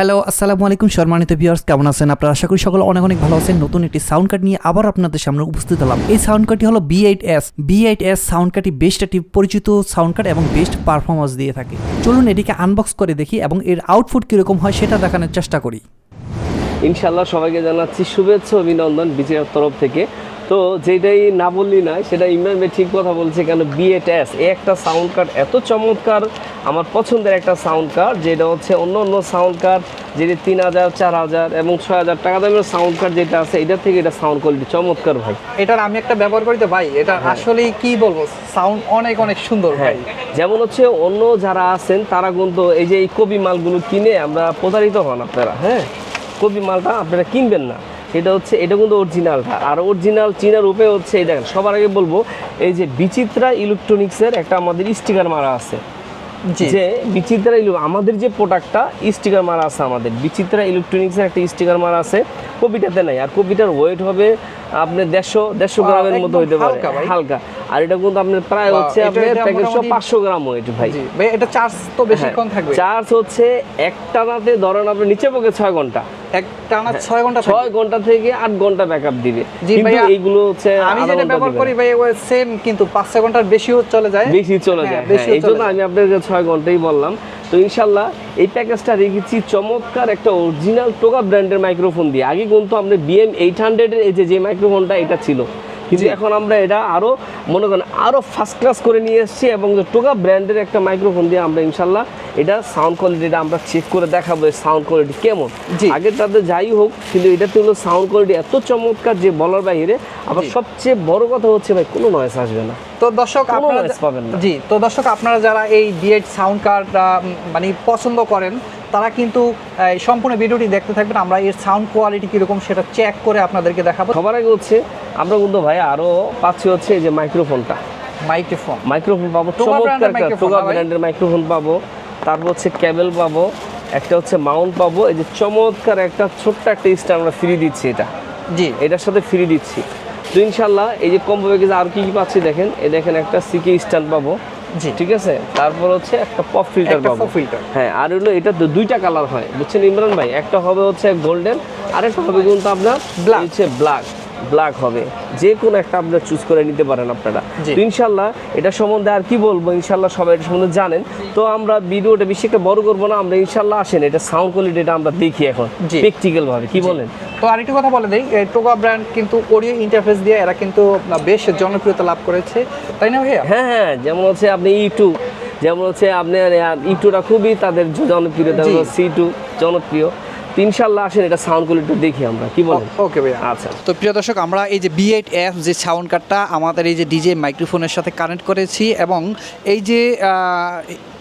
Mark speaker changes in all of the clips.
Speaker 1: Hello, আসসালামু আলাইকুম সম্মানিত ভিউয়ার্স কেমন আছেন আপনারা? আশা করি সকলে অনেক অনেক ভালো আছেন। নতুন একটি সাউন্ড কার্ড নিয়ে আবার আপনাদের সামনে উপস্থিত হলাম। এই সাউন্ড কার্ডটি হলো B eight S B eight S sound কার্ডটি বেস্ট একটি পরিচিত সাউন্ড কার্ড এবং বেস্ট পারফরমেন্স দিয়ে থাকে। চলুন এটিকে আনবক্স করে দেখি এবং এর আউটপুট কীরকম হয় সেটা দেখানোর চেষ্টা করি।
Speaker 2: ইনশাল্লাহ সবাইকে জানাচ্ছি শুভেচ্ছা, অভিনন্দন বিজয়ের তরফ থেকে। তো যেটাই না বললি না সেটা ইমরান ভাই ঠিক কথা বলছে কেন বিএটএস এই একটা সাউন্ড কার্ড এত চমৎকার আমার পছন্দের একটা সাউন্ড কার্ড যেটা হচ্ছে অন্য অন্য সাউন্ড কার্ড যেটি তিন হাজার চার হাজার এবং ছয় হাজার টাকা দামের সাউন্ড কার্ড যেটা আছে এটা থেকে এটা সাউন্ড কোয়ালিটি চমৎকার ভাই।
Speaker 3: এটার আমি একটা ব্যবহার করি তো ভাই এটা আসলে কি বলব সাউন্ড অনেক অনেক সুন্দর
Speaker 2: হ্যাঁ।
Speaker 3: ভাই।
Speaker 2: যেমন হচ্ছে অন্য যারা আছেন তারা কিন্তু এই যে এই কবি মালগুলো কিনে আমরা প্রতারিত হন আপনারা হ্যাঁ? কবি মালটা আপনারা কিনবেন না। সেটা হচ্ছে এটা কিন্তু অরিজিনালটা আর অরিজিনাল চিনার রূপে হচ্ছে এই দেখেন সবার আগে বলব এই যে বিচিত্রা ইলেকট্রনিক্সের একটা আমাদের স্টিকার মারা আছে। যে বিচিত্রা আমাদের যে প্রোডাক্টটা স্টিকার মারা আছে আমাদের। বিচিত্রা ইলেকট্রনিক্সের একটা স্টিকার মারা আছে কপিটাতে নাই। আর কপিটার ওয়েট হবে আপনার দেড়শো দেড়শো গ্রামের মতো হইতে পারে।
Speaker 3: হালকা
Speaker 2: আর এটা কিন্তু আপনার প্রায় হচ্ছে
Speaker 3: এটা-
Speaker 2: আপনার
Speaker 3: এটা
Speaker 2: প্যাকেটশো পাঁচশো গ্রাম ওয়েট ভাই।
Speaker 3: ভাই এটা চার্জ তো বেশিক্ষণ থাকবে।
Speaker 2: চার্জ হচ্ছে একটানাতে ধরেন আপনি নিচে পক্ষে ছয় ঘণ্টা।
Speaker 3: এক টানা ছয় ঘণ্টা
Speaker 2: ছয় ঘণ্টা থেকে আট ঘণ্টা ব্যাকআপ দিবে।
Speaker 3: জি
Speaker 2: কিন্তু এইগুলো হচ্ছে
Speaker 3: আমি যেটা ব্যবহার করি ভাই ওই সেম কিন্তু পাঁচ ছয় ঘণ্টার বেশিও চলে যায়।
Speaker 2: বেশি চলে
Speaker 3: হ্যাঁ,
Speaker 2: যায় হ্যাঁ, এই জন্য আমি ছয় ঘন্টাই বললাম। তো ইনশাল্লাহ এই প্যাকেজটা রেখেছি চমৎকার একটা অরিজিনাল টোকা ব্র্যান্ডের মাইক্রোফোন দিয়ে। আগে কিন্তু আমরা বিএম এইট হান্ড্রেডের এই যে যে মাইক্রোফোনটা এটা ছিল। কিন্তু এখন আমরা এটা আরও মনে করেন আরও ফার্স্ট ক্লাস করে নিয়ে এসেছি এবং টোকা ব্র্যান্ডের একটা মাইক্রোফোন দিয়ে আমরা ইনশাল্লাহ এটা সাউন্ড কোয়ালিটিটা আমরা চেক করে দেখাবো সাউন্ড কোয়ালিটি কেমন।
Speaker 3: আগের
Speaker 2: আগে তাদের যাই হোক কিন্তু এটাতে হলো সাউন্ড কোয়ালিটি এত চমৎকার যে বলার বাইরে আবার সবচেয়ে বড় কথা হচ্ছে ভাই কোনো নয়েস আসবে না।
Speaker 3: তো দর্শক আপনারা
Speaker 2: পাবেন না।
Speaker 3: জি তো দর্শক আপনারা যারা এই সাউন্ড কার্ড মানে পছন্দ করেন তারা কিন্তু সম্পূর্ণ ভিডিওটি দেখতে থাকবেন। আমরা এর সাউন্ড কোয়ালিটি কীরকম সেটা চেক করে আপনাদেরকে দেখাবো।
Speaker 2: সবার আগে হচ্ছে আমরা কিন্তু ভাই আরও পাচ্ছি হচ্ছে যে মাইক্রোফোনটা
Speaker 3: মাইক্রোফোন
Speaker 2: মাইক্রোফোন পাবো চমৎকার
Speaker 3: brand-এর
Speaker 2: একটা
Speaker 3: microphone
Speaker 2: টোকা ব্র্যান্ডের মাইক্রোফোন পাবো। তারপর হচ্ছে কেবল পাবো একটা হচ্ছে মাউন্ট পাবো। এই যে চমৎকার একটা ছোট্ট একটা স্টার আমরা ফ্রি দিচ্ছি এটা।
Speaker 3: জি।
Speaker 2: এটার সাথে ফ্রি দিচ্ছি। তো ইনশাল্লাহ এই যে কম্বো প্যাকেজে আর কি কি পাচ্ছি দেখেন এ দেখেন একটা সিকি স্ট্যান্ড পাবো।
Speaker 3: জি।
Speaker 2: ঠিক আছে? তারপর হচ্ছে একটা পপ ফিল্টার পাবো।
Speaker 3: pop
Speaker 2: হ্যাঁ আর হলো এটা তো দুইটা কালার হয় বুঝছেন ইমরান ভাই? একটা হবে হচ্ছে গোল্ডেন আরেকটা হবে কিন্তু আপনার
Speaker 3: ব্ল্যাক
Speaker 2: হচ্ছে ব্ল্যাক ব্ল্যাক হবে। যে কোনো একটা আপনারা চুজ করে নিতে পারেন আপনারা। তো ইনশাল্লাহ এটা সম্বন্ধে আর কি বলব? ইনশাল্লাহ সবাই এটা সম্বন্ধে জানেন। তো আমরা ভিডিওটা বেশি একটা বড় করব না আমরা ইনশাল্লাহ আসেন। এটা সাউন্ড কোয়ালিটিটা আমরা দেখি এখন। প্র্যাকটিক্যাল ভাবে। কি বলেন?
Speaker 3: তো আরেকটু কথা বলে দিই টোকা ব্র্যান্ড কিন্তু অডিও ইন্টারফেস দিয়ে এরা কিন্তু বেশ জনপ্রিয়তা লাভ করেছে। তাই না ভাইয়া?
Speaker 2: হ্যাঁ হ্যাঁ যেমন হচ্ছে আপনি ইউটিউব যেমন হচ্ছে আপনার ইউটিউবটা খুবই তাদের
Speaker 3: জনপ্রিয়তা।
Speaker 2: সি টু জনপ্রিয়। ইনশাল্লাহ আসেন এটা সাউন্ড কোয়ালিটি দেখি আমরা কি বলেন?
Speaker 3: ওকে ভাইয়া।
Speaker 2: আচ্ছা।
Speaker 3: তো প্রিয় দর্শক আমরা এই যে বি এইট এফ যে সাউন্ড কার্ডটা আমাদের এই যে ডিজে মাইক্রোফোনের সাথে কানেক্ট করেছি এবং এই যে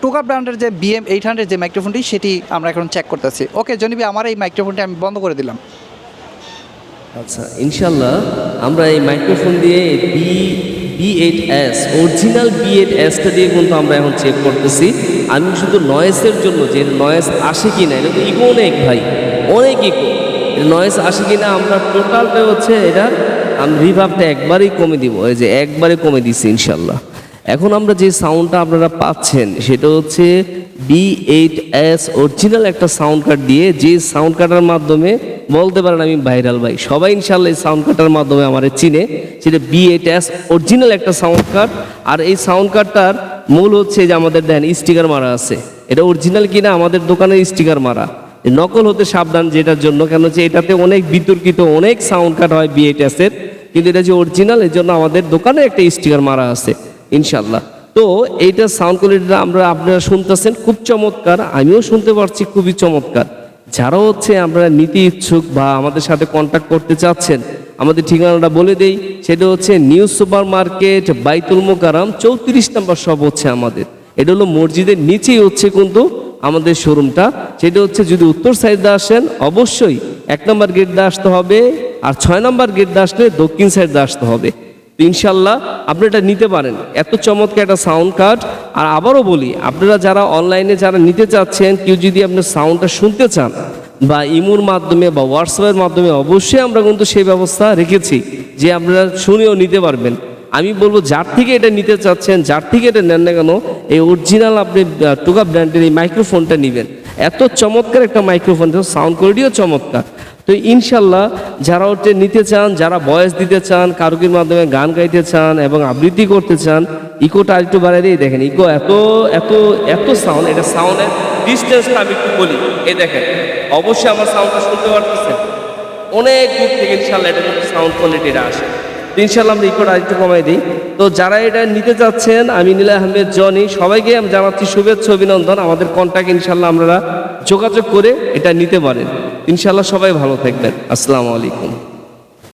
Speaker 3: টোকা ব্র্যান্ডের যে বিএম এইট হান্ড্রেড যে মাইক্রোফোনটি সেটি আমরা এখন চেক করতেছি। ওকে জনিবি আমার এই মাইক্রোফোনটি আমি বন্ধ করে দিলাম।
Speaker 2: আচ্ছা ইনশাল্লাহ আমরা এই মাইক্রোফোন দিয়ে B B S original B eight এসটা দিয়ে কিন্তু আমরা এখন চেক করতেছি। আমি শুধু নয়েসের জন্য যে নয়েস আসে কি না এটা ইকো অনেক ভাই। অনেক ইকো নয়েস আসে কি না আমরা টোটালটা হচ্ছে এটা, আমি রিভাবটা একবারেই কমে দিব। এই যে একবারে কমে দিচ্ছি ইনশাল্লাহ। এখন আমরা যে সাউন্ডটা আপনারা পাচ্ছেন, সেটা হচ্ছে বি এইট এস অরিজিনাল একটা সাউন্ড কার্ড দিয়ে যে সাউন্ড কার্ডের মাধ্যমে বলতে পারেন আমি ভাইরাল ভাই। সবাই ইনশাল্লাহ এই সাউন্ড কার্ডের মাধ্যমে আমার চিনে। সেটা বি এইট এস অরিজিনাল একটা সাউন্ড কার্ড আর এই সাউন্ড কার্ডটার মূল হচ্ছে যে আমাদের দেন স্টিকার মারা আছে। এটা অরিজিনাল কিনা আমাদের দোকানে স্টিকার মারা। নকল হতে সাবধান যেটার জন্য, কেন যে এটাতে অনেক বিতর্কিত অনেক সাউন্ড কার্ড হয় বি এইট এর। কিন্তু এটা যে অরিজিনাল এর জন্য আমাদের দোকানে একটা স্টিকার মারা আছে ইনশাল্লাহ তো এইটা সাউন্ড কোয়ালিটিটা আমরা আপনারা শুনতেছেন, খুব চমৎকার। আমিও শুনতে পারছি, খুবই চমৎকার। যারা হচ্ছে আমরা নিতে ইচ্ছুক বা আমাদের সাথে কন্ট্যাক্ট করতে চাচ্ছেন, আমাদের ঠিকানাটা বলে দেই, সেটা হচ্ছে নিউ সুপার মার্কেট বাইতুল মোকারাম চৌত্রিশ নম্বর সব হচ্ছে আমাদের। এটা হলো মসজিদের নিচেই হচ্ছে কিন্তু আমাদের শোরুমটা। সেটা হচ্ছে যদি উত্তর সাইডে আসেন, অবশ্যই এক নম্বর গেট দিয়ে আসতে হবে, আর ছয় নম্বর গেট দিয়ে আসলে দক্ষিণ সাইড দিয়ে আসতে হবে। তো ইনশাল্লাহ আপনি এটা নিতে পারেন। এত চমৎকার একটা সাউন্ড কার্ড আর আবারও বলি, আপনারা যারা অনলাইনে যারা নিতে চাচ্ছেন, কেউ যদি আপনার সাউন্ডটা শুনতে চান, বা ইমুর মাধ্যমে, বা হোয়াটসঅ্যাপের মাধ্যমে, অবশ্যই আমরা কিন্তু সেই ব্যবস্থা রেখেছি যে আপনারা শুনেও নিতে পারবেন। আমি বলব, যার থেকে এটা নিতে চাচ্ছেন, যার থেকে এটা নেন না কেন, এই অরিজিনাল আপনি টোকা ব্র্যান্ডের এই মাইক্রোফোনটা নেবেন। এত চমৎকার একটা মাইক্রোফোন সাউন্ড কোয়ালিটিও চমৎকার। তো ইনশাল্লাহ যারা হচ্ছে নিতে চান, যারা বয়স দিতে চান, কারুকির মাধ্যমে গান গাইতে চান এবং আবৃত্তি করতে চান ইকোটা একটু বাড়াই দিয়ে দেখেন ইকো এত এত এত সাউন্ড এটা সাউন্ডের ডিস্টেন্সটা আমি একটু বলি। এই দেখেন, অবশ্যই আমার সাউন্ডটা শুনতে পারতেছেন। অনেক দূর থেকে ইনশাল্লাহ এটা সাউন্ড কোয়ালিটিটা আসে। ইনশাল্লাহ আমরা ইকোটা আরেকটু কমাই দিই। তো যারা এটা নিতে চাচ্ছেন আমি নীলা আহমেদ, জনি, সবাইকে আমি জানাচ্ছি শুভেচ্ছা, অভিনন্দন। আমাদের কন্ট্যাক্ট ইনশাল্লাহ আপনারা যোগাযোগ করে এটা নিতে পারেন। ইনশাল্লাহ সবাই ভালো থাকবেন। আসসালামু আলাইকুম।